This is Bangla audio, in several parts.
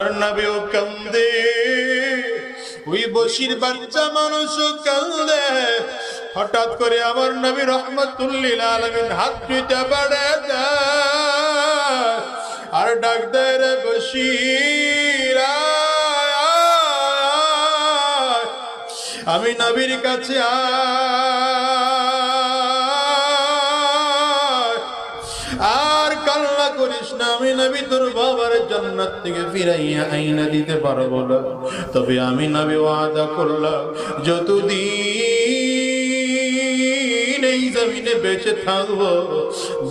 নবীও কান্দে। ওই বসির বাচ্চা মানুষও কান্দে। হঠাৎ করে আমার নবী রহমতুল্লিল আলমিন হাত দুইটা বাড়ে আর ডাক দেয়, রে বসির। আমি নবীর কাছে আয়। আমি নবী তোর বাবার জান্নাত থেকে ফিরাইয়া আইনা দিতে পারব না। তবে আমি নবী ওয়াদা করলাম, যতদিন এই জমিনে বেঁচে থাকব,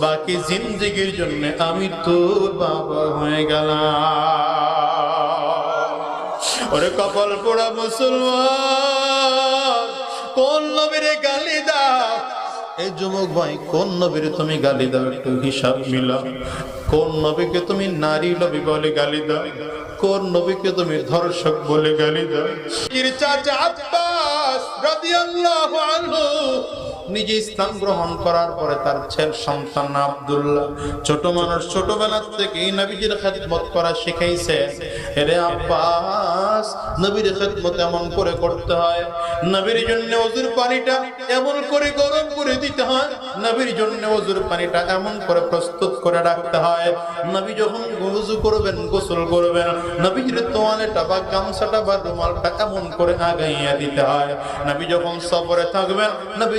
বাকি জিন্দগির জন্য আমি তোর বাবা হয়ে গেলাম। ওরে কপাল পোড়া মুসলমান, কোন নবীরে গালি দাও? এই যুবক ভাই, কোন নবীরে তুমি গালি দাও, একটু হিসাব মিলা কোন নবীকে তুমি নারী নবী বলে গালি দাও। কোন নবীকে তুমি ধর্ষক বলে গালি দাও। চাচা নিজে ইসলাম গ্রহণ করার পরে তার ছেলে সন্তান আব্দুল্লাহ। ছোট মানুষ ছোটবেলা থেকে নবীজির খেদমত করা শিখাইছে। এরে আব্বাস, নবীর খেদমত এমন করে করতে হয়। নবীর জন্য ওজুর পানিটা এমন করে গরম করে দিতে হয়। নবীর জন্য ওজুর পানিটা এমন করে প্রস্তুত করে রাখতে হয়। নবী যখন ওযু করবেন, গোসল করবেন নবীজির তোয়ালেটা বা গামছাটা বা রুমালটা এমন করে আগাইয়া দিতে হয়। নবী যখন সফরে থাকবেন, নবী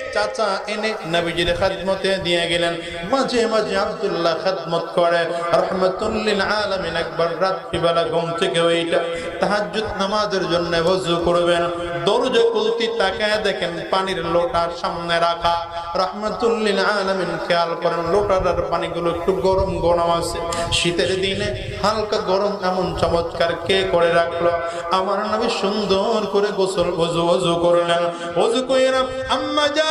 চাচা এনে নবীজির খেদমতে দিয়ে গেলেন। মাঝে মাঝে আব্দুল্লাহ খেদমত করে রহমতুল্লিল আলামিন, একবার রাত্রিবেলা ঘুম থেকে ওইটা তাহাজ্জুদ নামাজের জন্য ওযু করবেন। দরজা খুলতি তাকায় দেখেন পানির লোটা সামনে রাখা। রহমতুল্লিল আলামিন, খেয়াল করেন লোটার পানিগুলো একটু গরম গরম আছে। শীতের দিনে হালকা গরম এমন চমৎকার কে করে রাখল? আমার নবী সুন্দর করে গোসল, ওযু ওযু করলেন। ওযু কইরা, আম্মা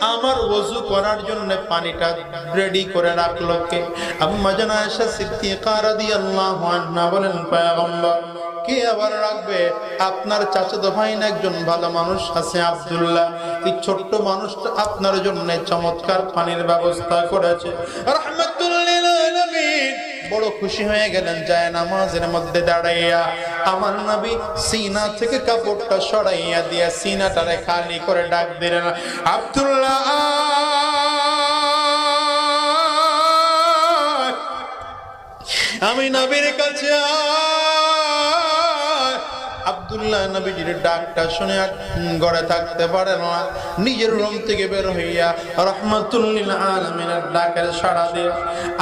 আমার ওযু করার জন্য পানিটা রেডি করে রাখল কে? আম্মা জান সিদ্দিকা রাদিয়াল্লাহু আনহা বলেন, পয়গম্বর, কে আবার রাখবে? আপনার চাচাতো ভাই না একজন ভালো মানুষ আছে আব্দুল্লাহ। এই ছোট্ট মানুষটা আপনার জন্য চমৎকার পানির ব্যবস্থা করেছে। আলামিন বড় খুশি হয়ে গেলেন, যায় নামাজের মধ্যে দাঁড়াইয়া আমার নবী সিনা থেকে কাপড়টা সরাইয়া দিয়া সিনাটারে খালি করে ডাক দিলেন, আব্দুল্লাহ, আমি নবীর কাছে আয়। আব্দুল্লাহ নবীজির ডাকটা শুনে ঘরে থাকতে পারে না নিজের রুম থেকে বের হইয়া রহমতুল্লিল আলমিনের ডাকের সাড়া দিয়ে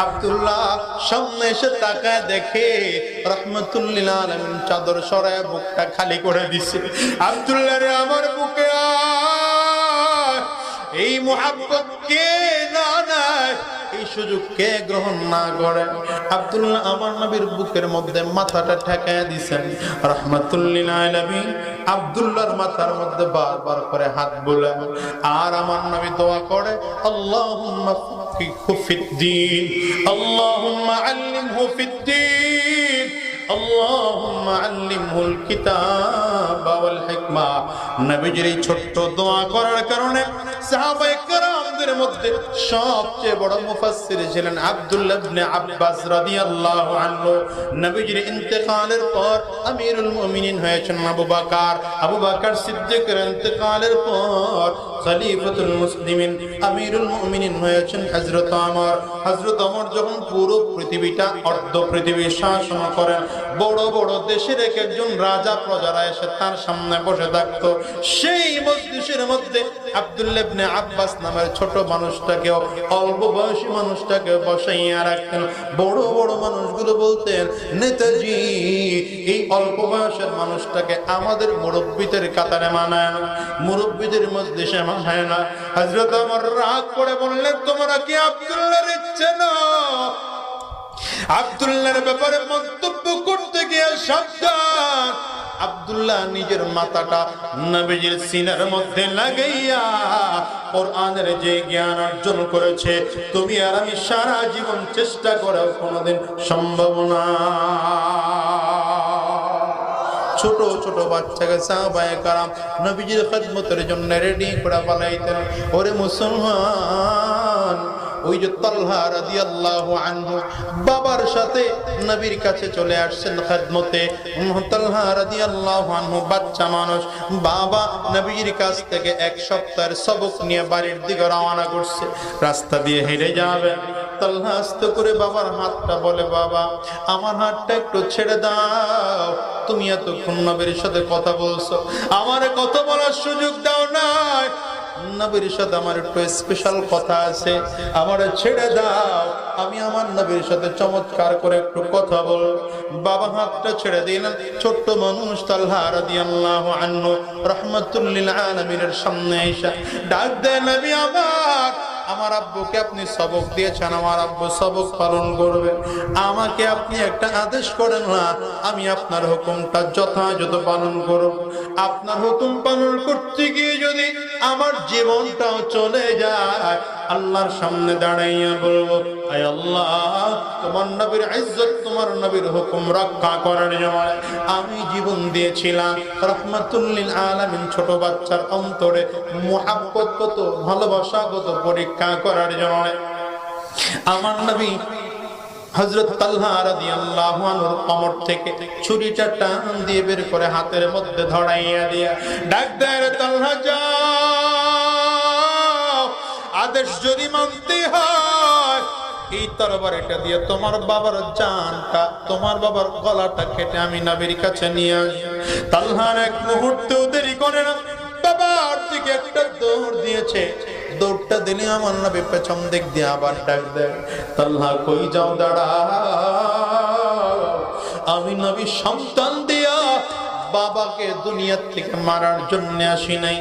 আব্দুল্লাহ সামনে এসে তাকায় দেখে রহমতুল্লিল আলমিন চাদর সরায় বুকটা খালি করে দিছে আব্দুল্লাহ রে, আমার বুকে আয়। এই মোহাব্বত কে না নাই এই সুযোগ কে গ্রহণ না করে আব্দুল্লাহ আমার নবীর বুকের মধ্যে মাথাটা ঠেকায় দিছেন রহমাতুল্লিল আলামিন আব্দুল্লাহর মাথার মধ্যে বারবার করে হাত বুলান আর আমার নবী দোয়া করে আল্লাহুম্মা ফাক্কিহু ফিদ্দিন আল্লাহুম্মা আল্লিমহু ফিদ্দিন اللهم علمه الكتاب والحكمة নবীজির এই ছোট্ট দোয়া করার কারণে সাহাবায়ে কেরামদের মধ্যে সবচেয়ে বড় মুফাসসির ছিলেন আব্দুল্লাহ ইবনে আব্বাস রাদিয়াল্লাহু আনহু নবীজির ইন্তেকালের পর আমিরুল মুমিনিন হয়েছেন আবু বকর আবু বকর সিদ্দিকের ইন্তেকালের পর খলিফাতুল মুসলিমিন, আমিরুল মুমিনিন হয়েছেন হযরত ওমর হযরত ওমর যখন পুরো পৃথিবীটা, অর্ধ পৃথিবী শাসন করেন, বড় বড় দেশের এক একজন রাজা প্রজারা এসে তার সামনে বসে থাকতো। সেই মজলিসের মধ্যে আব্দুল্লাহ ইবনে আব্বাস নামের ছোট মানুষটাকেও, অল্প বয়সী মানুষটাকে বসাইয়া রাখতেন। বড় বড় মানুষগুলো বলতেন, নেতাজি, এই অল্প বয়সের মানুষটাকে আমাদের মুরব্বীদের কাতারে মানায় মুরব্বীদের মজলিসে মানায় না। হযরত আমার রাগ করে বললেন, তোমরা কি ইচ্ছে না? ব্যাপারে মন্তব্য করতে গিয়ে সাবধান। আব্দুল্লাহ নিজের মাথাটা নবীজির সিনার মধ্যে লাগাইয়া ওর কোরআনের যে জ্ঞান অর্জন করেছে, তুমি আর আমি সারা জীবন চেষ্টা করার কোনোদিন সম্ভব না। ছোট ছোট বাচ্চাকে সাহাবায়ে কারাম। নবীজির খেদমতের জন্য রেডি করে পালাইতেন ওরে মুসলমান, ওই যে তালহা রাদিয়াল্লাহু আনহু, বাবার সাথে নবীর কাছে চলে আসছেন খেদমতে। তালহা আল্লাহ আনহু, বাচ্চা মানুষ, বাবা নবীর কাছ থেকে এক সপ্তাহের সবক নিয়ে বাড়ির দিকে রওনা করছে। রাস্তা দিয়ে হেঁটে যাবে। তালহা আস্তে করে বাবার হাতটা বলে, বাবা, আমার হাতটা একটু ছেড়ে দাও। তুমি এতক্ষণ নবীর সাথে কথা বলছো। আমার কথা বলার সুযোগ দাও নাই। নবীর সাথে আমার একটু স্পেশাল কথা আছে। আমার ছেড়ে দাও। আমি আমার নবীর সাথে চমৎকার করে একটু কথা বল হাতটা ছেড়ে ছোট্ট মানুষ সামনে এসে ডাক দেয়, নবী আমার আমার আব্বুকে আপনি সবক দিয়েছেন, আমার আব্বু সবক পালন করবে। আমাকে আপনি একটা আদেশ করেন না, আমি আপনার হুকুমটা যথাযথ পালন করব। আপনার হুকুম পালন করতে গিয়ে যদি আমার জীবনটাও চলে যায় আল্লাহর সামনে দাঁড়াইয়া বলব, আয় আল্লাহ, তোমার নবীর ইজ্জত, তোমার নবীর হুকুম রক্ষা করার জন্য আমি জীবন দিয়েছিলাম। রহমাতুল্লিল আলামিন ছোট বাচ্চার অন্তরে মোহাব্বত কত, ভালোবাসা কত পরীক্ষা করার জন্য আমার নবী হযরত তালহা রাদিয়াল্লাহু আনহুর কমর থেকে ছুরিটা টান দিয়ে বের করে হাতের মধ্যে ধরাইয়া দিয়া, ডাক দেয় তালহা যাও আদেশ যদি মানতে হয়, এই তরবারিটা দিয়ে তোমার বাবার জানটা, তোমার বাবার গলাটা কেটে আমি নবীর কাছে নিয়ে আসি। তালহার এক মুহূর্তেও দেরি করে না। বাবার দিকে একটা দৌড় দিয়েছে। দৌড়টা দিলে আমার নবী পেছন দিক দিয়ে আবার ডাক দেয়। তাল্লা কই যাও দাঁড়া। আমি নবী সন্তান দিয়া বাবাকে দুনিয়ার থেকে মারার জন্য আসি নাই।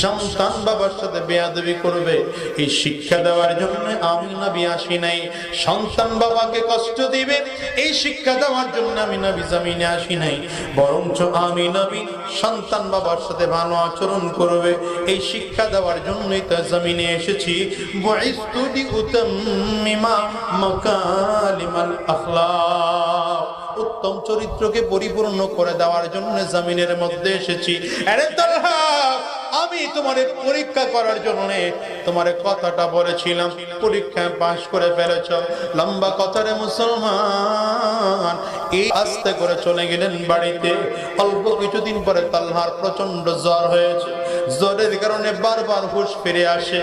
সন্তান বাবার সাথে বেয়াদবি করবে, এই শিক্ষা দেওয়ার জন্য আমি নবী আসি নাই। সন্তান বাবাকে কষ্ট দিবে, এই শিক্ষা দেওয়ার জন্য আমি নবী জামিনে আসি নাই। বরঞ্চ আমি নবী সন্তান বাবার সাথে ভালো আচরণ করবে, এই শিক্ষা দেওয়ার জন্যই তো জমিনে এসেছি। বুইস্তুদি উতাম্মিমা মাকালিমাল আখলাক। উত্তম চরিত্রকে পরিপূর্ণ করে দেওয়ার জন্য জমিনের মধ্যে এসেছি। আমি তোমার পরীক্ষা করার জন্য তোমার কথাটা বলেছিলাম। পরীক্ষায় পাশ করে ফেলেছ। লম্বা কথারে মুসলমান, এই আস্তে করে চলে গেলেন বাড়িতে। অল্প কিছুদিন পরে তালহার প্রচণ্ড জ্বর হয়েছে। জ্বরের কারণে বারবার হুশ ফিরে আসে,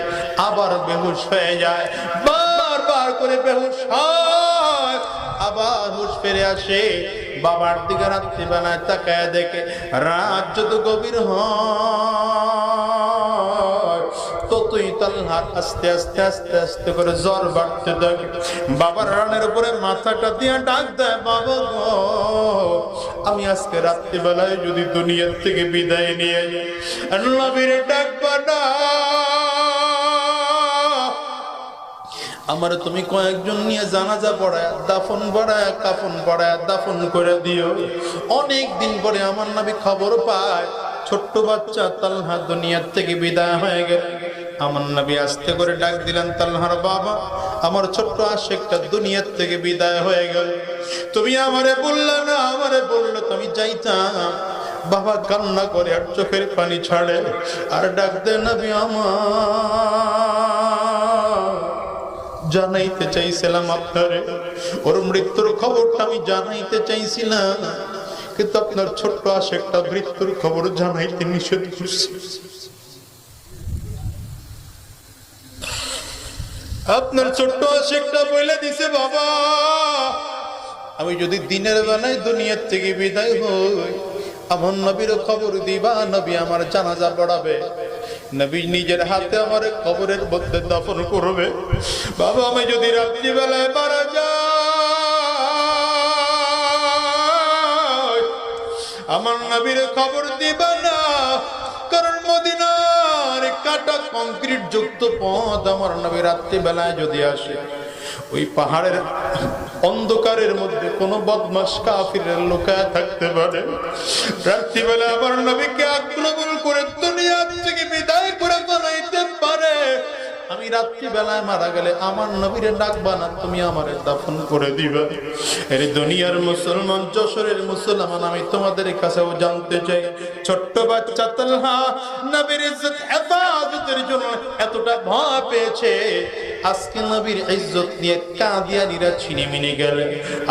আবার বেহুশ হয়ে যায়। বারবার করে বেহুশ হয়। আবার হুশ ফিরে আসে, বাবার দিকে রাত্রিবেলায় তাকায় দেখে রাত যত গভীর হয়, ততই আস্তে আস্তে আস্তে আস্তে করে উপরে মাথাটা ডাক দেয়, বাবা আমি আজকে রাত্রিবেলায় যদি দুনিয়ার থেকে বিদায় নিয়ে যাই, নবীরে ডাকবা না আমার তুমি কয়েকজন নিয়ে জানাজা পড়ায়, দাফন পড়ায়, কাফন পড়ায়, দাফন করে দিও। অনেক দিন পরে আমার নাবি খবর পায়, ছোট্ট বাচ্চা তালহা দুনিয়ার থেকে বিদায় হয়ে গেল। আমার নবী আস্তে করে ডাক দিলেন, তালহার বাবা, আমার ছোট্ট আশেকটা দুনিয়ার থেকে বিদায় হয়ে গেল। তুমি আমারে বললে না, আমারে বললে তুমি যাইতাম। বাবা কান্না করে আর চোখের পানি ছাড়ে, আর ডাক দে নবী আমার জানাইতে চাইছিলাম আপনারে। ওর মৃত্যুর খবরটা আমি জানাইতে চাইছিলাম। কিন্তু আপনার ছোট্ট আশেকটা মৃত্যুর খবর জানাইতে নিষেধ করছে। আপনার ছোট্ট আশেকটা বলে দিছে, বাবা। আমি যদি দিনের বেলায় দুনিয়ার থেকে বিদায় হই, আমার নবীর খবর দিবা, নবী আমার জানাজা পড়াবে। নবী নিজের হাতে আমার কবরের মধ্যে দাফন করবে। বাবা, আমি যদি রাত্রিবেলায় মারা যাই, আমার নবীর খবর দিবে না, কারণ মদিনার কাটা কংক্রিট যুক্ত পথ আমার নবী রাত্রিবেলায় যদি আসে ওই পাহাড়ের অন্ধকারের মধ্যে কোনো বদমাস কাফিরের লোকায় থাকতে পারে। রাত্রিবেলা আমার নবীকে আক্রমণ করে দুনিয়া থেকে বিদায় করে বানাইতে পারে। আমি রাত্রিবেলায় মারা গেলে আমার নবীরে ডাকবা না তুমি আমার দাফন করে দিবা। এর দুনিয়ার মুসলমান, যশোরের মুসলমান, আমি তোমাদের কাছেও জানতে চাই, ছোট্ট বাচ্চা তালহা, নবীর ইজ্জত, হেফাজতের জন্য এতটা ভয় পেয়েছে। আজকে নবীর ইজ্জত নিয়ে কাদিয়ানিরা ছিনিমিনি গেলে।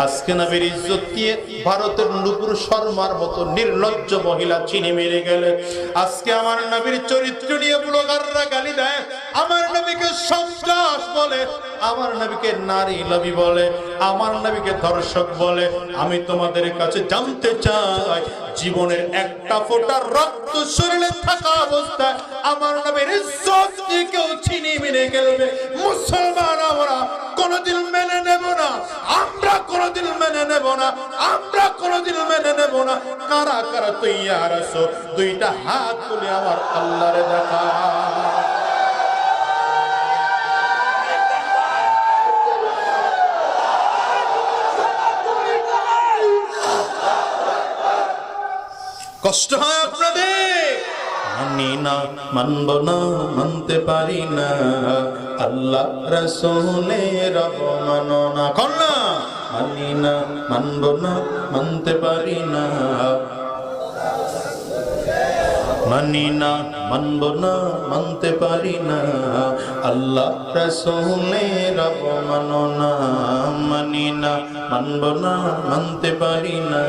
আজকে নবীর ইজ্জত নিয়ে ভারতের নুপুর শর্মার মতো নির্লজ্জ মহিলা ছিনিমিনি গেলে। আজকে আমার নবীর চরিত্র নিয়ে ব্লগাররা গালি দেয়। আমার নবীকে সন্ত্রাস বলে আমার নবীকে নারী লবি বলে, আমার নবীকে ধর্ষক বলে। আমি তোমাদের কাছে জানতে চাই, জীবনের একটা ফোটা রক্ত শরীরে থাকা অবস্থায় আমার নবীর ইজ্জত কেউ ছিনিয়ে মেনে গেলবে মুসলমান আমরা কোনোদিন মেনে নেব না, আমরা কোনোদিন মেনে নেব না, আমরা কোনোদিন মেনে নেব না। কারা কারা তৈয়ার আছো? দুইটা হাত তুলে আমার আল্লাহরে দেখা কষ্ট হয় আপনাদের? মানি না, মানব না, মানতে পারি না। আল্লাহ রসুলের অবমাননা কন্যা মানি না, মানব না, মানতে পারি না। মানি না, মানব না, মানতে পারি না। আল্লাহ রসুলের অবমাননা মানি না, মানব না, মানতে পারি না।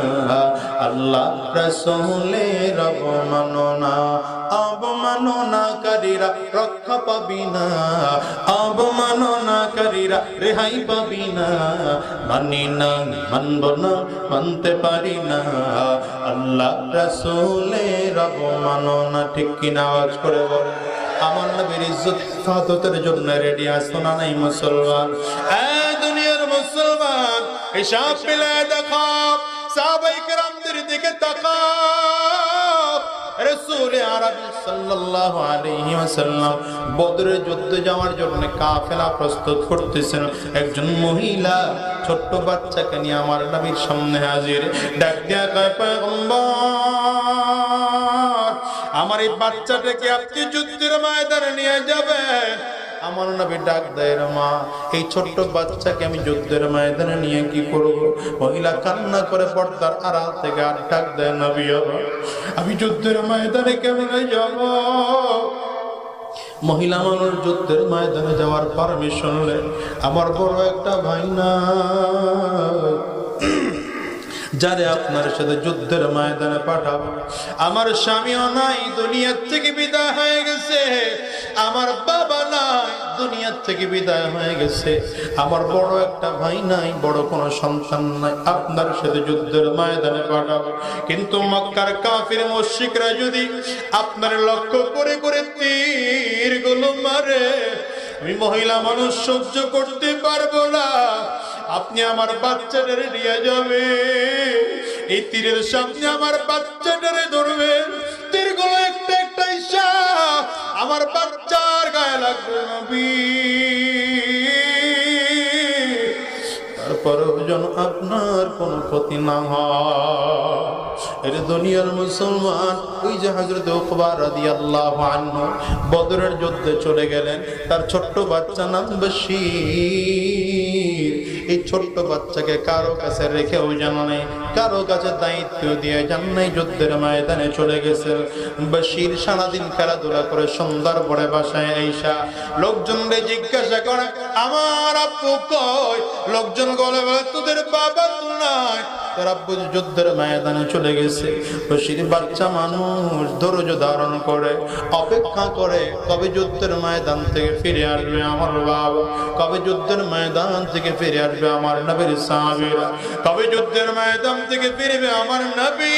আল্লাহ রসুলের অবমাননা অবমাননাকারীরা রক্ষা পাবি না। অবমাননাকারীরা রেহাই পাবি না। মানি না, মানব না, মানতে পারি না। আল্লাহ রসুলের অবমাননা ঠিক কিনা আওয়াজ করে বলে। আমার নবীর ইজ্জত ফাদতের জন্য রেডি আসতো না নাই মুসলমান? দুনিয়ার মুসলমান, হিসাব মিলায় দেখো, সাহাবাই কেরামদের দিকে তাকাও। রাসূল আরবি সাল্লাল্লাহু আলাইহি ওয়াসাল্লাম বদরের যুদ্ধে যাওয়ার জন্য কাফেলা প্রস্তুত করতেছেন। একজন মহিলা ছোট্ট বাচ্চাকে নিয়ে আমার নবীর সামনে হাজির। ডাক দিয়া কয়, পয়গম্বর, আমার এই বাচ্চাটাকে আপনি যুদ্ধের ময়দানে নিয়ে যাবেন? আমার নবী ডাক দেয় মা, এই ছোট্ট বাচ্চাকে আমি যুদ্ধের ময়দানে নিয়ে কি করব? মহিলা কান্না করে পর্দার আড়াল থেকে আর ডাক দেয়, নবী আমি যুদ্ধের ময়দানে কেমনে যাব? মহিলা মানুষ যুদ্ধের ময়দানে যাওয়ার পারমিশন নেই আমার বড় একটা ভাই না, যারে আপনার সাথে যুদ্ধের ময়দানে পাঠাবো। আমার স্বামীও নাই, দুনিয়ার থেকে বিদায় হয়ে গেছে। আমার বাবা দুনিয়ার থেকে বিদায় হয়ে গেছে। আমার বড় একটা ভাই নাই, বড় কোনো সন্তান নাই। আপনার সাথে যুদ্ধের ময়দানে পাঠাবো। কিন্তু মক্কার কাফির মুশরিকরা যদি আপনার লক্ষ্য করে করে তীরগুলো মারে, আমি মহিলা মানুষ সহ্য করতে পারব না। আপনি আমার বাচ্চাটারে নিয়ে যাবে এই তীরের সামনে আমার বাচ্চাটারে ধরবেন। তীরগুলো একটা একটা ইচ্ছা আমার বাচ্চার নবী। তারপরেও যেন আপনার কোনো ক্ষতি না হয়। এর দুনিয়ার মুসলমান। ওই যে হজরত উকবার রাদিয়াল্লাহু আনহু বদরের যুদ্ধে চলে গেলেন। তার ছোট্ট বাচ্চা নাম বশীর। এই ছোট্ট বাচ্চাকে কারও কাছে রেখেও জানা নেই, কারও কাছে দায়িত্ব দিয়ে যান নাই, যুদ্ধের ময়দানে চলে গেছে বশীর সারাদিন খেলাধুলা করে সুন্দর পরে বাসায় আইসা লোকজনরে জিজ্ঞাসা করে, আমার আব্বু কই? লোকজন বলে, তোদের বাবা তো নাই। যুদ্ধের ময়দানে চলে গেছে। বশীর বাচ্চা মানুষ ধৈর্য ধারণ করে, অপেক্ষা করে, কবে যুদ্ধের ময়দান থেকে ফিরে আসবে আমার বাবা। কবে যুদ্ধের ময়দান থেকে ফিরে আসবে আমার নবীর সাহাবীরা। কবে যুদ্ধের ময়দান থেকে ফিরবে আমার নবী।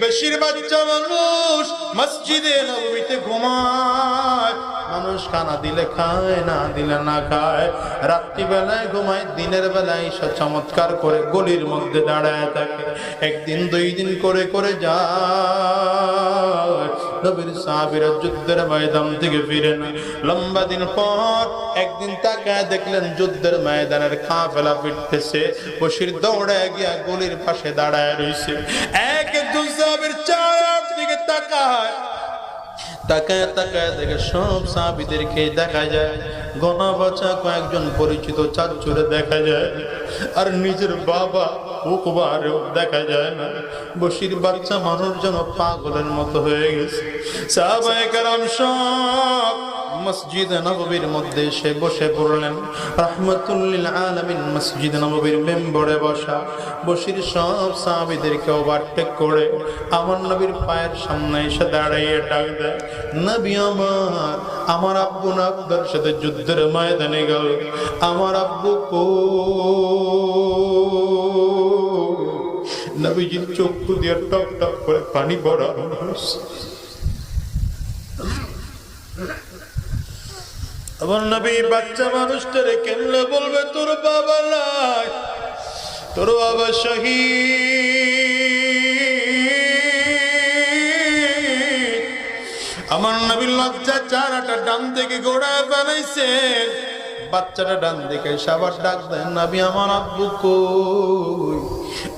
বেশির বাচ্চা মানুষ, মসজিদে নবীতে ঘুমায়। মানুষ খানা দিলে খায়, না দিলে না খায়। রাত্রি বেলায় ঘুমায়, দিনের বেলায় সব চমৎকার করে গলির মধ্যে দাঁড়ায় থাকে। একদিন, দুই দিন করে করে যায়। নবীর সাহাবিরা যুদ্ধের ময়দান থেকে ফিরেন। লম্বা দিন পর একদিন তাকায় দেখলেন যুদ্ধের ময়দানের কাফেলা ফিরতেছে বসির দৌড়ে গিয়া গলির পাশে দাঁড়ায় রইছে। এক একজন সাহাবির চার দিকে তাকায়। তাকায় তাকায় দেখে সব দেখা যায়। বাচ্চা কয়েকজন পরিচিত চাচুরে দেখা যায়। আর নিজের বাবা উকবারেও দেখা যায় না। বসির বাচ্চা মানুষ যেন পাগলের মতো হয়ে গেছে। সব মসজিদ নববীর মধ্যে এসে বসে পড়লেন। রহমতুল্লিল আলমিন মসজিদ নববীর মেম্বরে বসা। বসির সব সাহাবিদেরকে ওভারটেক করে আমার নবীর পায়ের সামনে এসে দাঁড়িয়ে ডাক দেয়, নবী আমার আমার আব্বু না আপনার সাথে যুদ্ধের ময়দানে গেল। আমার আব্বু কো নবীজির চক্ষু দিয়ে টক টক করে পানি পড়া আমার নবী বাচ্চা মানুষটারে কেনলে বলবে? তোর বাবা নাই। তোর বাবা শহীদ। আমার নবী লজ্জা চারাটা ডান থেকে গোড়ায় বানাইছে। বাচ্চাটা ডান দিকে সবার ডাক দেন, নবী, আমার আব্বু কই?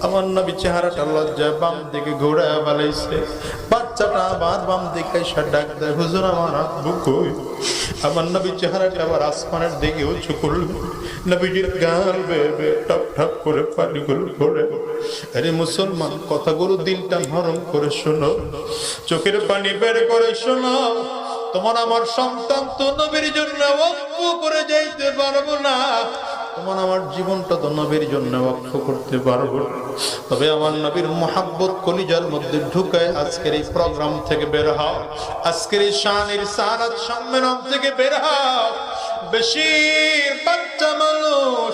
আমার নবী চেহারাটা লজ্জা বাম দিকে ঘোড়ায় বানাইছে। বাচ্চাটা আবার বাম দিকে এসে ডাক দেয়, হুজুর আমার আব্বু কই? আমার নবী চেহারাটা আবার আসমানের দিকে উঁচু করল নবীজির গাল বেবে টপ টপ করে পানিগুলো পড়ে আরে মুসলমান, কথাগুলো দিলটা নরম করে শোনো। চোখের পানি বের করে শোনো। তোমার আমার সন্তান তো নবীর জন্য করে যাইতে পারব না। তোমার আমার জীবনটা তো নবীর জন্য অক্ষ করতে পারব। তবে আমার নবীর মোহাব্বত কলিজার মধ্যে ঢুকায় আজকের এই প্রোগ্রাম থেকে বের হও। আজকের এই শানের সারাত সম্মেলন থেকে বের হও। বেশি বাচ্চা মানুষ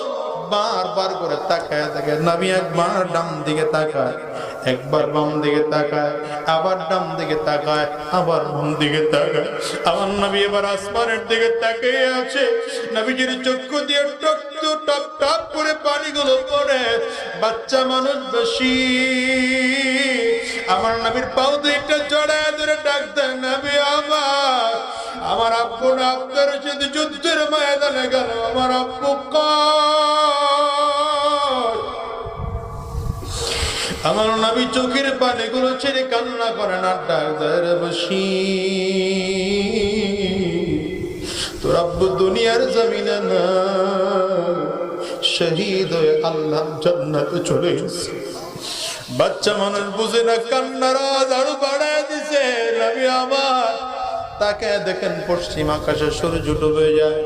বারবার করে তাকায় তাকে নবী একবার ডান দিকে তাকায়। একবার বাম দিকে তাকায়, আবার ডান দিকে তাকায়, আবার বাম দিকে তাকায়। আমার নবী এবার আসমানের দিকে তাকিয়ে আছে। নবীজির চক্ষু দিয়ে টক টপ টপ করে পানিগুলো পড়ে। বাচ্চা মানুষ বেশি। আমার নবীর পাও দুইটা জড়ায় ধরে ডাক দেয়, নবী আমার আমার আব্বু না সাথে যুদ্ধের ময়দানে গেল, আমার আব্বু কয় আমার নবী চোখের পানিগুলো ছেড়ে কান্না করে না, ডাক্তার বসি। তোর আব্বু দুনিয়ার জমিনে না, শহীদ হয়ে আল্লাহ জান্নাতে চলে গেছে বাচ্চা মানুষ বুঝে না, কান্নার আরও বাড়ায় দিছে। নবী আমার তাকে দেখেন পশ্চিম আকাশে সূর্য ডুবে যায়।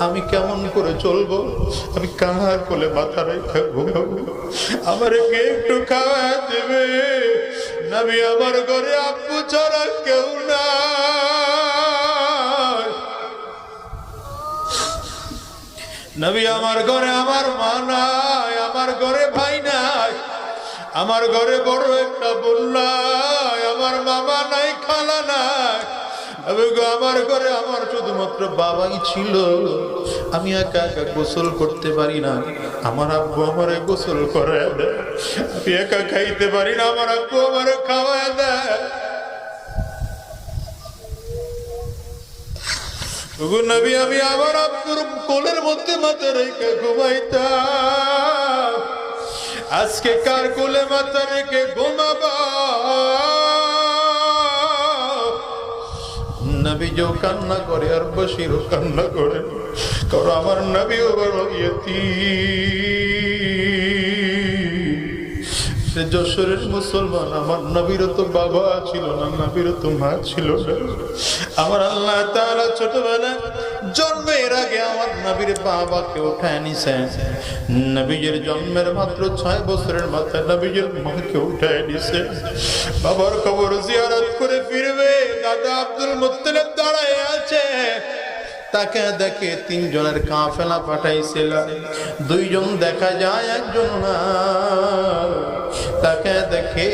আমি কেমন করে চলবো? আমি কাহার কোলে মাথা রেখে ঘুমাবো? আমার কে একটু খাওয়া দেবে? নবী আমার ঘরে আব্বু ছাড়া কেউ না নবী আমার ঘরে আমার মা নাই, আমার ঘরে ভাই নাই, আমার ঘরে বড় একটা বোন নাই, আমার মামা নাই, খালা নাই। আমি আমার ঘরে আমার শুধুমাত্র বাবাই ছিল। আমি একা একা গোসল করতে পারি না। আমার আব্বু আমারে গোসল করে আমি একা খাইতে পারি না, আমার আব্বু আমারে দেয়। আমি আব্বুর কোলের মধ্যে মাথা রেখে ঘুমাইতাম। আজকে কার কোলে মাথা রেখে ঘুমাবা? নবী যে কান্না করে আর বসিরও কান্না করে। কারণ আমার নবী বড় ইয়তি সে যশোরের মুসলমান, আমার নবীর তো বাবা ছিল না নবীর তো মা ছিল আমার আল্লাহ তাআলা ছোটবেলা জন্মের আগে আমার নবীর বাবাকে উঠায় নিছেন নবীজির জন্মের মাত্র ছয় বছরের মাথায় নবীজির মাকে উঠায় নিছে। বাবার খবর জিয়ারত ফিরবে, দাদা আব্দুল মুত্তালিব দাঁড়ায় আছে। তাকে দেখে তিনজনের কাফেলা পাঠাইছিল। দুইজন দেখা যায়, একজন না। তাকে দেখে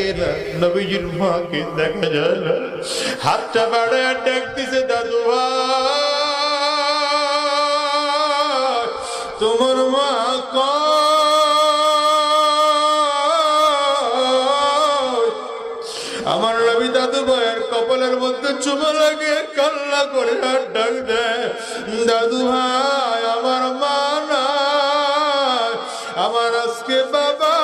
নবীজির মাকে দেখা যায় না। হাতটা বাড়ায় ডাকতেছে দাদু তোমার মা কয় চুমা লাগে করে ডাক দাদু ভাই, আমার মা নাই, আমার আজকে বাবা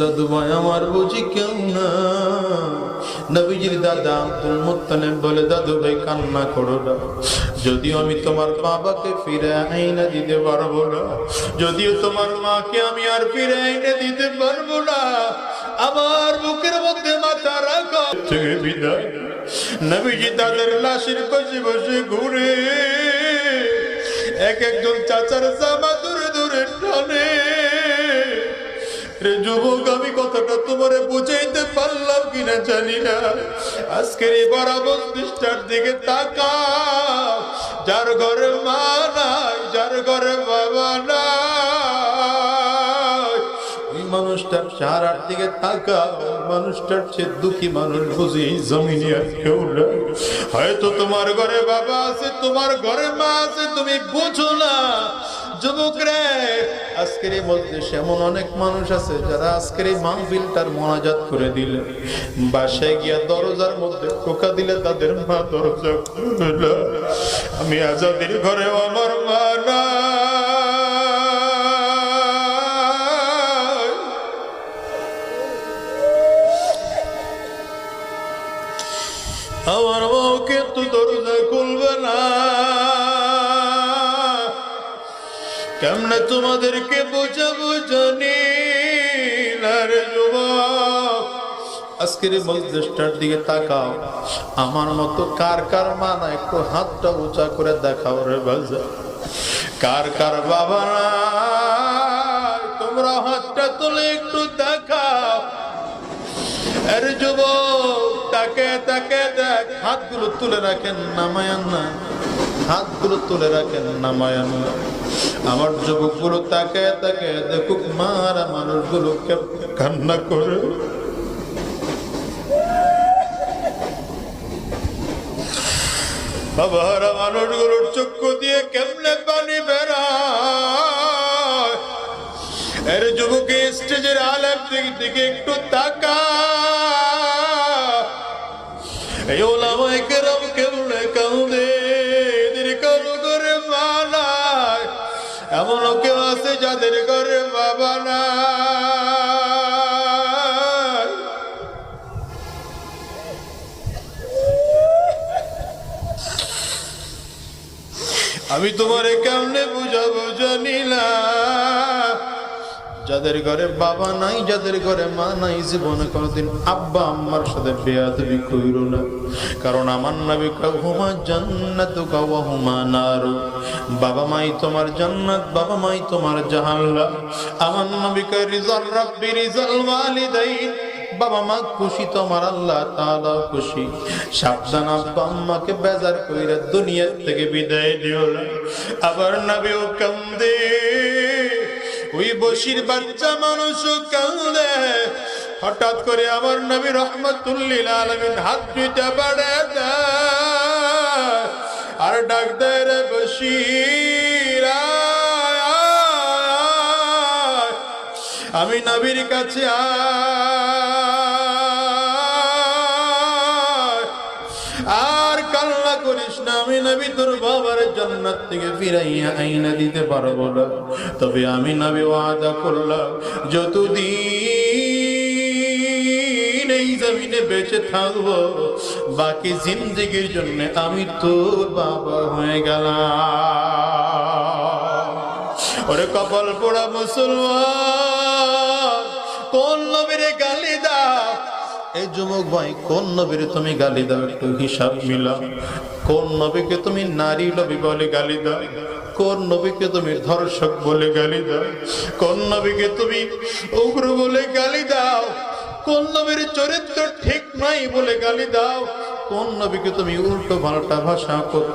দাদু ভাই, আমার বুঝি কেউ না নবীজির দাদা আব্দুল মুত্তালিব বলে, দাদু ভাই, কান্না করো না। যদিও আমি তোমার বাবাকে ফিরে আইনা দিতে পারব না, যদিও তোমার মাকে আমি আর ফিরে আইনা দিতে পারব না আমার বুকের মধ্যে মাথা রাখো। থেকে বিদায় নবীজি তাদের লাশের পাশে বসে ঘুরে এক একজন চাচার জামা দূরে দূরে টানে। রে যুবক আমি কথাটা তোমারে বুঝাইতে পারলাম কিনা জানি না। আজকের এই বরাবর দৃষ্টার দিকে তাকা যার ঘরে মা নাই যার ঘরে বাবা নাই মানুষটার দিকে মানুষটার দুঃখী মানুষ বুঝি জমিনে কেউ হয়তো তোমার ঘরে বাবা আছে, তোমার ঘরে মা আছে, তুমি বুঝো না। যুবক রে, আজকের এমন অনেক মানুষ আছে যারা আজকের এই মাহফিলটার মোনাজাত করে দিলে। বাসায় গিয়া দরজার মধ্যে টোকা দিলে তাদের মা দরজা না। আমি আজাদের ঘরে আমার মা নাই। আমার বউ কিন্তু দরজা খুলবে না। কেমনে তোমাদেরকে বোঝাবো জানি আজকের এই মজলিসটার দিকে তাকাও। আমার মতো কার কার মানা একটু হাতটা উঁচা করে দেখাও রে বাজা কার কার বাবা তোমরা হাতটা তুলে একটু দেখাও। আরে যুবক তাকে তাকে দেখ। হাতগুলো তুলে রাখেন না। হাতগুলো তুলে রাখেন আমার যুবকগুলো তাকে তাকে দেখুক মারা মানুষগুলো কান্না করে। মানুষগুলোর চক্ষু দিয়ে কেমনে পানি বেড়ায় এর যুবকে স্টেজের দিক দিকে একটু তাকা কারও এমনও কেউ আছে যাদের ঘরে বাবা নাই আমি তোমারে কেমনে বুঝাবো জানি না। যাদের ঘরে বাবা নাই, যাদের ঘরে মা নাই, জীবনে কোনোদিন আব্বা আম্মার সাথে বেয়াদবি কইরো না। কারণ আমার নবী হুমা জান্নাত হুমা নারু। বাবা মাই তোমার জান্নাত, বাবা মাই তোমার জাহান্নাম। আমার নবী কয়, রিজাল রাব্বি, রিজাল ওয়ালিদাইন। বাবা মা, খুশি তোমার আল্লাহ তাআলা খুশি। সাবধান আব্বা আম্মাকে বেজার কইরা দুনিয়া থেকে বিদায় দিও না। আবার নবীও কান্দে। ওই বসির বাচ্চা মানুষ কান্দে হঠাৎ করে আমার নবী রহমতুল্লিল আলমিন হাত দুইটা বাড়ে আর ডাক দেয়, রে। আমি নবীর কাছে আয় আমি তোর বাবার থেকে ফিরাইয়া আইনা দিতে পারব না। তবে আমি ওয়াদা করলাম, যতদিন এই জমিনে বেঁচে থাকব, বাকি জিন্দগির জন্য আমি তোর বাবা হয়ে গেলাম। ওরে কপাল পোড়া মুসলমান, কোন নবীরে গালি দাও এই যুবক ভাই, কোন নবীরে তুমি গালি দাও, একটু হিসাব মিলাও। কোন নবীকে তুমি নারী নবী বলে গালি দাও? কোন নবীকে তুমি ধর্ষক বলে গালি দাও? কোন নবীকে তুমি উগ্র বলে গালি দাও? কোন নবীর চরিত্র ঠিক নাই বলে গালি দাও? কোন নবীকে তুমি উল্টো পাল্টা ভাষা করো